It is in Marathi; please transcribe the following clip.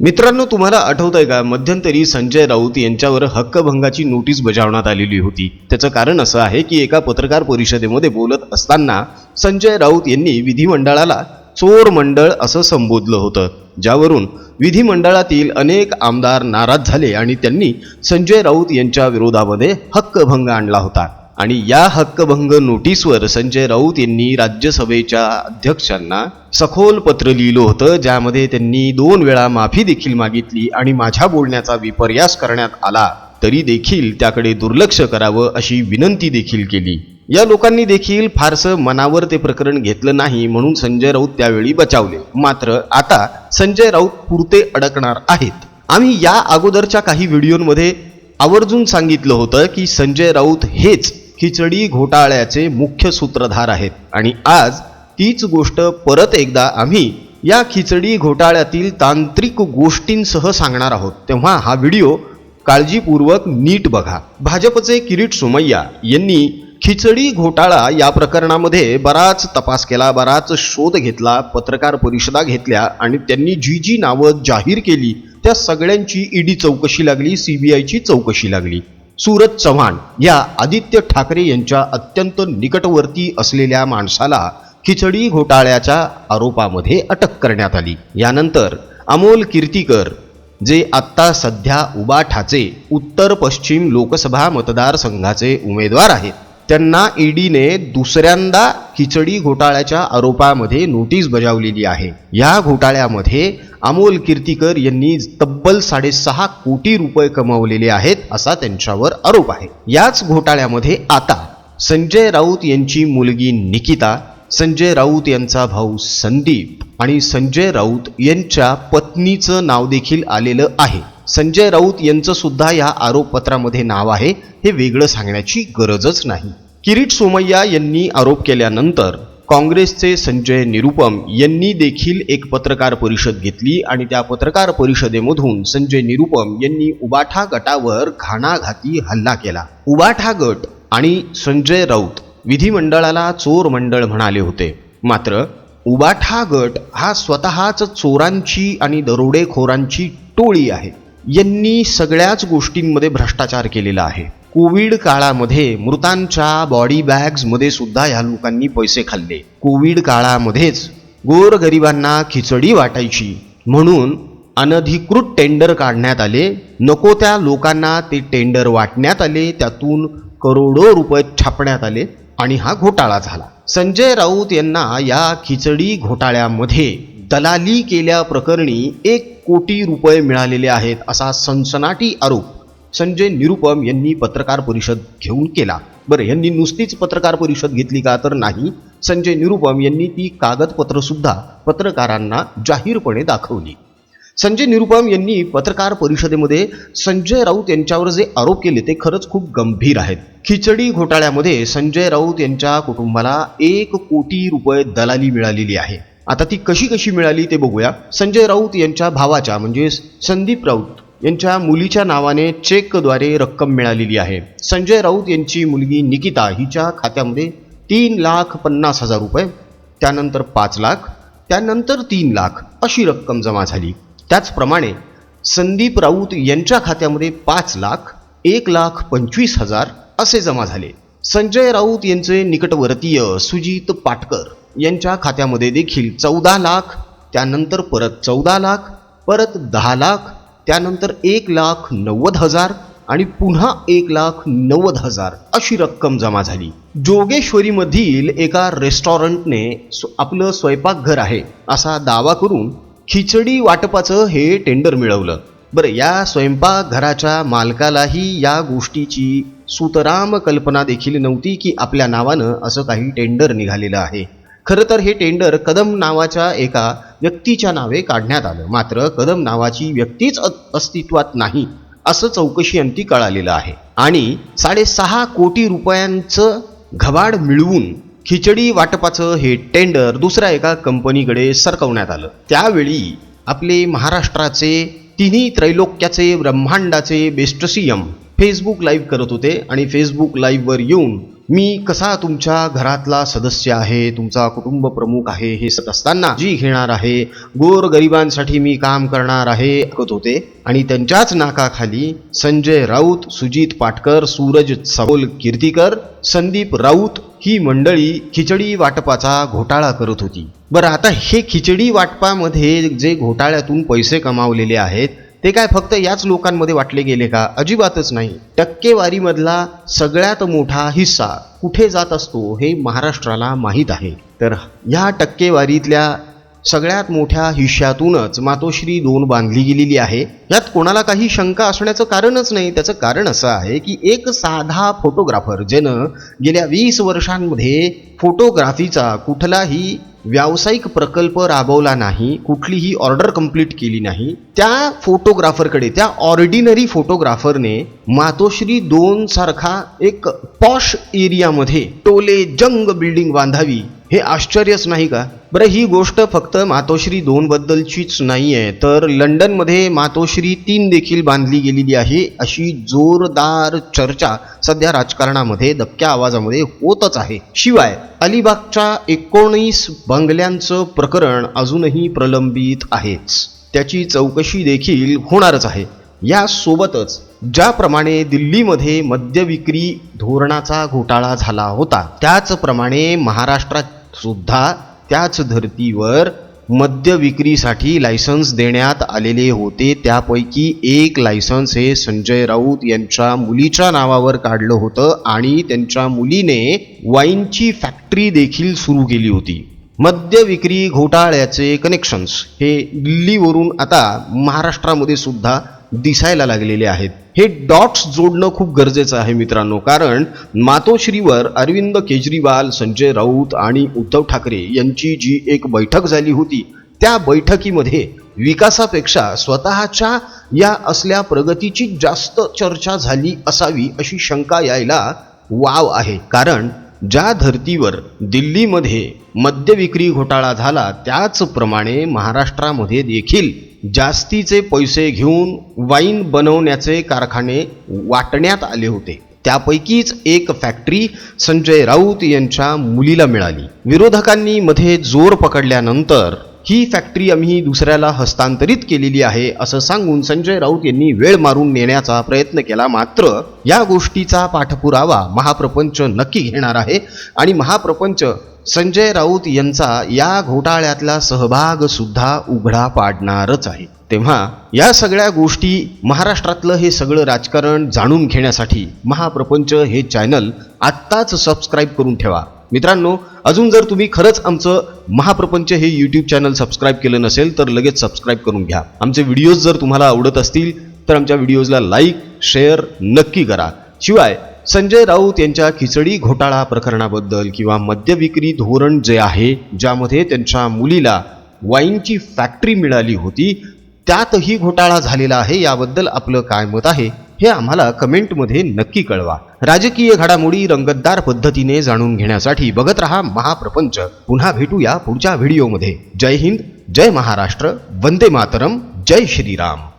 मित्रांनो तुम्हाला आठवत आहे का? मध्यंतरी संजय राऊत यांच्यावर हक्कभंगाची नोटीस बजावण्यात आलेली होती. त्याचं कारण असं आहे की एका पत्रकार परिषदेमध्ये बोलत असताना संजय राऊत यांनी विधिमंडळाला चोर मंडळ असं संबोधलं होतं. ज्यावरून विधिमंडळातील अनेक आमदार नाराज झाले आणि त्यांनी संजय राऊत यांच्या विरोधामध्ये हक्कभंग आणला होता. आणि या हक्कभंग नोटीसवर संजय राऊत यांनी राज्यसभेच्या अध्यक्षांना सखोल पत्र लिहिलं होतं ज्यामध्ये त्यांनी दोन वेळा माफी देखील मागितली आणि माझ्या बोलण्याचा विपर्यास करण्यात आला तरी देखील त्याकडे दुर्लक्ष करावं अशी विनंती देखील केली. या लोकांनी देखील फारसं मनावर ते प्रकरण घेतलं नाही म्हणून संजय राऊत त्यावेळी बचावले. मात्र आता संजय राऊत पुरते अडकणार आहेत. आम्ही या अगोदरच्या काही व्हिडिओमध्ये आवर्जून सांगितलं होतं की संजय राऊत हेच खिचडी घोटाळ्याचे मुख्य सूत्रधार आहेत. आणि आज तीच गोष्ट परत एकदा आम्ही या खिचडी घोटाळ्यातील तांत्रिक गोष्टींसह सांगणार आहोत. तेव्हा हा व्हिडिओ काळजीपूर्वक नीट बघा. भाजपचे किरीट सोमय्या यांनी खिचडी घोटाळा या प्रकरणामध्ये बराच तपास केला बराच शोध घेतला पत्रकार परिषदा घेतल्या आणि त्यांनी जी जी नावं जाहीर केली त्या सगळ्यांची ईडी चौकशी लागली सीबीआयची चौकशी लागली. सूरज चव्हाण या आदित्य ठाकरे यांच्या अत्यंत निकटवर्ती असलेल्या माणसाला खिचडी घोटाळ्याच्या आरोपामध्ये अटक करण्यात आली. यानंतर अमोल कीर्तीकर जे आत्ता सध्या उबाठाचे उत्तर पश्चिम लोकसभा मतदारसंघाचे उमेदवार आहेत त्यांना ईडीने दुसऱ्यांदा खिचडी घोटाळ्याच्या आरोपामध्ये नोटीस बजावलेली आहे. या घोटाळ्यामध्ये अमोल कीर्तीकर यांनी तब्बल साडेसहा कोटी रुपये कमावलेले आहेत असा त्यांच्यावर आरोप आहे. याच घोटाळ्यामध्ये आता संजय राऊत यांची मुलगी निकिता संजय राऊत यांचा भाऊ संदीप आणि संजय राऊत यांच्या पत्नीचं नाव देखील आलेलं आहे. संजय राऊत यांचं सुद्धा या आरोपपत्रामध्ये नाव आहे. हे वेगळं सांगण्याची गरजच नाही. किरीट सोमय्या यांनी आरोप केल्यानंतर काँग्रेसचे संजय निरुपम यांनी देखील एक पत्रकार परिषद घेतली आणि त्या पत्रकार परिषदेमधून संजय निरुपम यांनी उबाठा गटावर घाणाघाती हल्ला केला. उबाठा गट आणि संजय राऊत विधिमंडळाला चोर मंडळ म्हणाले होते. मात्र उबाठा गट हा स्वतःच चोरांची आणि दरोडेखोरांची टोळी आहे. यांनी सगळ्याच गोष्टींमध्ये भ्रष्टाचार केलेला आहे. कोविड काळामध्ये मृतांच्या बॉडी बॅग्समध्ये सुद्धा ह्या लोकांनी पैसे खाल्ले. कोविड काळामध्येच गोरगरिबांना खिचडी वाटायची. म्हणून अनधिकृत टेंडर काढण्यात आले. नको त्या लोकांना ते टेंडर वाटण्यात आले. त्यातून करोडो रुपये छापण्यात आले आणि हा घोटाळा झाला. संजय राऊत यांना या खिचडी घोटाळ्यामध्ये दलाली केल्याप्रकरणी एक कोटी रुपये मिळालेले आहेत असा सनसनाटी आरोप संजय निरुपम यांनी पत्रकार परिषद घेऊन केला. बरं यांनी नुसतीच पत्रकार परिषद घेतली का तर नाही? संजय निरुपम यांनी ती कागदपत्र सुद्धा पत्रकारांना जाहीरपणे दाखवली. संजय निरुपम यांनी पत्रकार परिषदेमध्ये संजय राऊत यांच्यावर जे आरोप केले ते खरंच खूप गंभीर आहेत. खिचडी घोटाळ्यामध्ये संजय राऊत यांच्या कुटुंबाला एक कोटी रुपये दलाली मिळालेली आहे. आता ती कशी कशी मिळाली ते बघूया. संजय राऊत यांच्या भावाच्या म्हणजे संदीप राऊत यांच्या मुलीच्या नावाने चेकद्वारे रक्कम मिळालेली आहे. संजय राऊत यांची मुलगी निकिता हिच्या खात्यामध्ये तीन लाख पन्नास हजार रुपये त्यानंतर पाच लाख त्यानंतर तीन लाख अशी रक्कम जमा झाली. त्याचप्रमाणे संदीप राऊत यांच्या खात्यामध्ये पाच लाख एक लाख पंचवीस हजार असे जमा झाले. संजय राऊत यांचे निकटवर्तीय सुजित पाटकर यांच्या खात्यामध्ये देखील चौदा लाख त्यानंतर परत चौदा लाख परत दहा लाख त्यानंतर एक लाख नव्वद हजार आणि पुन्हा एक लाख नव्वद हजार अशी रक्कम जमा झाली. जोगेश्वरीमधील एका रेस्टॉरंटने स्व- आपलं स्वयंपाकघर आहे असा दावा करून खिचडी वाटपाचं हे टेंडर मिळवलं. बरं या स्वयंपाकघराच्या मालकालाही या गोष्टीची सुतराम कल्पना देखील नव्हती की आपल्या नावानं असं काही टेंडर निघालेलं आहे. खरं तर हे टेंडर कदम नावाच्या एका व्यक्तीच्या नावे काढण्यात आलं. मात्र कदम नावाची व्यक्तीच अ- अस्तित्वात नाही असं चौकशी अंती कळालेलं आहे. आणि साडेसहा कोटी रुपयांचं घबाड मिळवून खिचडी वाटपाचं हे टेंडर दुसऱ्या एका कंपनीकडे सरकवण्यात आलं. त्यावेळी आपले महाराष्ट्राचे तिन्ही त्रैलोक्याचे ब्रह्मांडाचे best C M Facebook live करत होते आणि फेसबुक लाईव्हवर येऊन मी कसा तुमच्या घरातला सदस्य आहे तुमचा कुटुंब प्रमुख आहे हे सत असताना जी घेणार आहे गोर गरिबांसाठी मी काम करणार आहे ऐकत होते. आणि त्यांच्याच नाकाखाली संजय राऊत सुजित पाटकर सूरज सबोल कीर्तीकर संदीप राऊत ही मंडळी खिचडी वाटपाचा घोटाळा करत होती. बरं आता हे खिचडी वाटपामध्ये जे घोटाळ्यातून पैसे कमावलेले आहेत ते काय फक्त याच लोकांमध्ये वाटले गेले का? अजिबातच नाही. टक्केवारीमधला सगळ्यात मोठा हिस्सा कुठे जात असतो हे महाराष्ट्राला माहीत आहे. तर ह्या टक्केवारीतल्या सगळ्यात मोठ्या हिश्श्यातूनच मातोश्री दोन बांधली गेलेली आहे. यात कोणाला काही शंका असण्याचं कारणच नाही. त्याचं कारण असं आहे की एक साधा फोटोग्राफर ज्यानं गेल्या वीस वर्षांमध्ये फोटोग्राफीचा कुठलाही व्यावसायिक प्रकल्प राबवला नाही कुठलीही ऑर्डर कंप्लीट केली नाही. त्या फोटोग्राफरकडे त्या ऑर्डिनरी फोटोग्राफरने मातोश्री दोन सारखा एक पॉश एरियामध्ये टोले जंग बिल्डिंग बांधावी. हे आश्चर्यच नाही का? बरं ही गोष्ट फक्त मातोश्री दोनबद्दलचीच नाही आहे तर लंडनमध्ये मातोश्री तीन देखील बांधली गेलेली आहे. अशी जोरदार चर्चा सध्या राजकारणामध्ये दबक्या आवाजामध्ये होतच आहे. शिवाय अलिबागच्या एकोणीस बंगल्यांचं प्रकरण अजूनही प्रलंबित आहेच. त्याची चौकशी देखील होणारच आहे. यासोबतच ज्याप्रमाणे दिल्लीमध्ये मद्यविक्री धोरणाचा घोटाळा झाला होता त्याचप्रमाणे महाराष्ट्रात सुद्धा त्याच धर्तीवर मद्य विक्रीसाठी लायसन्स देण्यात आलेले होते. त्यापैकी एक लायसन्स हे संजय राऊत यांच्या मुलीच्या नावावर काढलं होतं आणि त्यांच्या मुलीने वाईनची फॅक्टरी देखील सुरू केली होती. मद्य विक्री घोटाळ्याचे कनेक्शन्स हे दिल्लीवरून आता महाराष्ट्रामध्ये सुद्धा दिसायला लागलेले आहेत. हे डॉट्स जोडणं खूप गरजेचं आहे मित्रांनो. कारण मातोश्रीवर अरविंद केजरीवाल संजय राऊत आणि उद्धव ठाकरे यांची जी एक बैठक झाली होती त्या बैठकीमध्ये विकासापेक्षा स्वतःच्या या असल्या प्रगतीची जास्त चर्चा झाली असावी अशी शंका यायला वाव आहे. कारण ज्या धर्तीवर दिल्लीमध्ये मद्यविक्री घोटाळा झाला त्याचप्रमाणे महाराष्ट्रामध्ये देखील जास्तीचे पैसे घेऊन वाईन बनवण्याचे कारखाने वाटण्यात आले होते. त्यापैकीच एक फॅक्टरी संजय राऊत यांच्या मुलीला मिळाली. विरोधकांनी मध्ये जोर पकडल्यानंतर ही फॅक्टरी आम्ही दुसऱ्याला हस्तांतरित केलेली आहे असं सांगून संजय राऊत यांनी वेळ मारून नेण्याचा प्रयत्न केला. मात्र या गोष्टीचा पाठपुरावा महाप्रपंच नक्की घेणार आहे आणि महाप्रपंच संजय राऊत यांचा या घोटाळ्यातला सहभाग सुद्धा उघडा पाडणारच आहे. तेव्हा या सगळ्या गोष्टी महाराष्ट्रातलं हे सगळं राजकारण जाणून घेण्यासाठी महाप्रपंच हे चॅनल आत्ताच सबस्क्राईब करून ठेवा. मित्रांनो अजून जर तुम्ही खरंच आमचं महाप्रपंच हे यूट्यूब चॅनल सबस्क्राईब केलं नसेल तर लगेच सबस्क्राईब करून घ्या. आमचे व्हिडिओज जर तुम्हाला आवडत असतील तर आमच्या व्हिडिओजला लाईक शेअर नक्की करा. शिवाय संजय राऊत यांच्या खिचडी घोटाळा प्रकरणाबद्दल किंवा मद्यविक्री धोरण जे आहे ज्यामध्ये त्यांच्या मुलीला वाईनची फॅक्टरी मिळाली होती त्यातही घोटाळा झालेला आहे याबद्दल आपलं काय मत आहे हे आम्हाला कमेंटमध्ये नक्की कळवा. राजकीय घडामोडी रंगतदार पद्धतीने जाणून घेण्यासाठी बघत रहा महाप्रपंच. पुन्हा भेटूया पुढच्या व्हिडिओमध्ये. जय हिंद जय महाराष्ट्र वंदे मातरम जय श्रीराम.